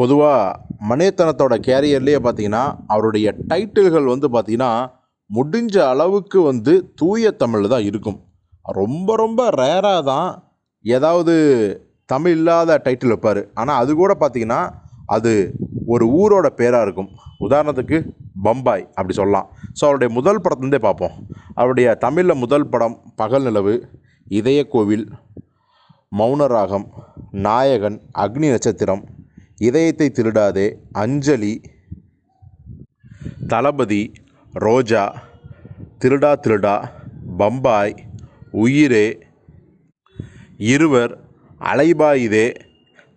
பொதுவாக மணியத்தனத்தோட கேரியர்லேயே பார்த்தீங்கன்னா அவருடைய டைட்டில்கள் வந்து பார்த்திங்கன்னா முடிஞ்ச அளவுக்கு வந்து தூய தமிழில் தான் இருக்கும். ரொம்ப ரொம்ப ரேராக தான் ஏதாவது தமிழ் இல்லாத டைட்டில் வைப்பார். ஆனால் அது கூட பார்த்திங்கன்னா அது ஒரு ஊரோட பேராக இருக்கும். உதாரணத்துக்கு பம்பாய் அப்படி சொல்லலாம். ஸோ அவருடைய முதல் படத்துலேருந்தே பார்ப்போம். அவருடைய தமிழில் முதல் படம் பகல் நிலவு இதய கோவில் மௌனராகம் நாயகன் அக்னி நட்சத்திரம் இதயத்தை திருடாதே அஞ்சலி தளபதி ரோஜா திருடா திருடா பம்பாய் உயிரே இருவர் அலைபாயுதே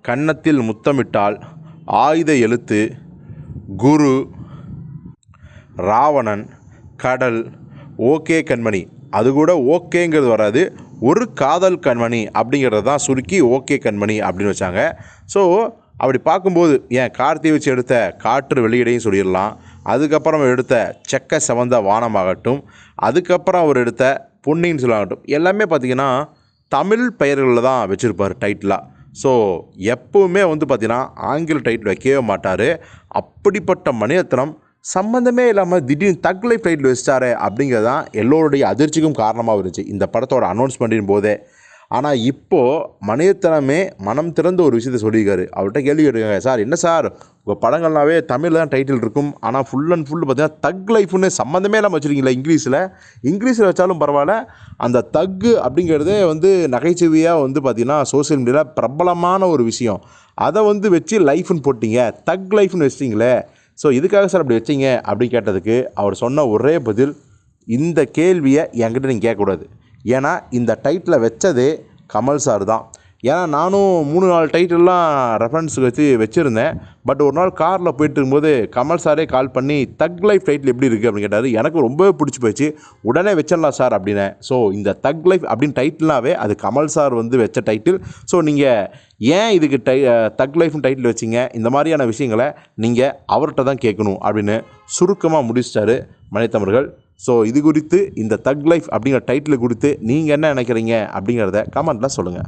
கன்னத்தில் முத்தமிட்டால் ஆயுத எழுத்து குரு ராவணன் கடல் ஓகே கண்மணி. அது கூட ஓகேங்கிறது வராது ஒரு காதல் கண்மணி அப்படிங்கிறத தான் சுருக்கி ஓகே கண்மணி அப்படின்னு வச்சாங்க. ஸோ அப்படி பார்க்கும்போது ஏன் கார்த்தி வச்சு எடுத்த காற்று வெளியிடையும் சொல்லிடலாம். அதுக்கப்புறம் அவர் எடுத்த செக்க செவந்த வானமாகட்டும் அதுக்கப்புறம் அவர் எடுத்த பொன்னியின் சொல்லாகட்டும் எல்லாமே பார்த்திங்கன்னா தமிழ் பெயர்களில் தான் வச்சுருப்பார் டைட்டிலாக ஸோ எப்போவுமே வந்து பார்த்திங்கன்னா ஆங்கில டைட்டில் வைக்கவே மாட்டார். அப்படிப்பட்ட மணிரத்னம் சம்மந்தமே இல்லாமல் திடீர்னு தக்லை ஃப்ளைட்டில் டைட்டில் வச்சிட்டாரே அப்படிங்கிறது தான் எல்லோருடைய அதிர்ச்சிக்கும் காரணமாக இருந்துச்சு. இந்த படத்தோட அனௌன்ஸ்மெண்ட்டின் போதே ஆனால் இப்போது மனிதத்தனமே மனம் திறந்து ஒரு விஷயத்தை சொல்லியிருக்காரு. அவர்கிட்ட கேள்வி கேட்டுருக்காங்க. சார் என்ன சார்? உங்கள் படங்கள்னாவே தமிழில் தான் டைட்டில் இருக்கும். ஆனால் ஃபுல் அண்ட் ஃபுல் பார்த்தீங்கன்னா தக் லைஃப்னு சம்மந்தமே இல்லாமல் வச்சுருக்கீங்களா இங்கிலீஷில். இங்கிலீஷில் வச்சாலும் பரவாயில்ல. அந்த தக்கு அப்படிங்கிறதே வந்து நகைச்சுவையாக வந்து பார்த்திங்கன்னா சோஷியல் மீடியாவில் பிரபலமான ஒரு விஷயம். அதை வந்து வச்சு லைஃப்னு போட்டிங்க. தக் லைஃப்னு வச்சிட்டிங்களே. ஸோ இதுக்காக சார் அப்படி வச்சிங்க? அப்படின்னு கேட்டதுக்கு அவர் சொன்ன ஒரே பதில் இந்த கேள்வியை என்கிட்ட நீங்கள் கேட்கக்கூடாது. ஏன்னா இந்த டைட்டிலை வச்சதே கமல் சார் தான். ஏன்னா நானும் மூணு நாலு டைட்டில்லாம் ரெஃபரன்ஸ் வச்சு வச்சுருந்தேன். பட் ஒரு நாள் காரில் போயிட்டு இருக்கும்போது கமல் சாரே கால் பண்ணி தக் லைஃப் டைட்டில் எப்படி இருக்குது அப்படின்னு கேட்டார். எனக்கு ரொம்பவே பிடிச்சி போச்சு. உடனே வச்சிடலாம் சார் அப்படின்னேன். ஸோ இந்த தக் லைஃப் அப்படின்னு டைட்டில்னாவே அது கமல் சார் வந்து வச்ச டைட்டில் ஸோ நீங்கள் ஏன் இதுக்கு டை தக் லைஃப்னு டைட்டில் வச்சிங்க? இந்த மாதிரியான விஷயங்களை நீங்கள் அவர்கிட்ட தான் கேட்கணும் அப்படின்னு சுருக்கமாக முடிச்சிட்டாரு மணித்தமர்கள் ஸோ இது குறித்து இந்த தக் லைஃப் அப்படிங்கிற டைட்டில் குறித்து நீங்கள் என்ன நினைக்கிறீங்க அப்படிங்கிறத கமெண்ட்டில் சொல்லுங்கள்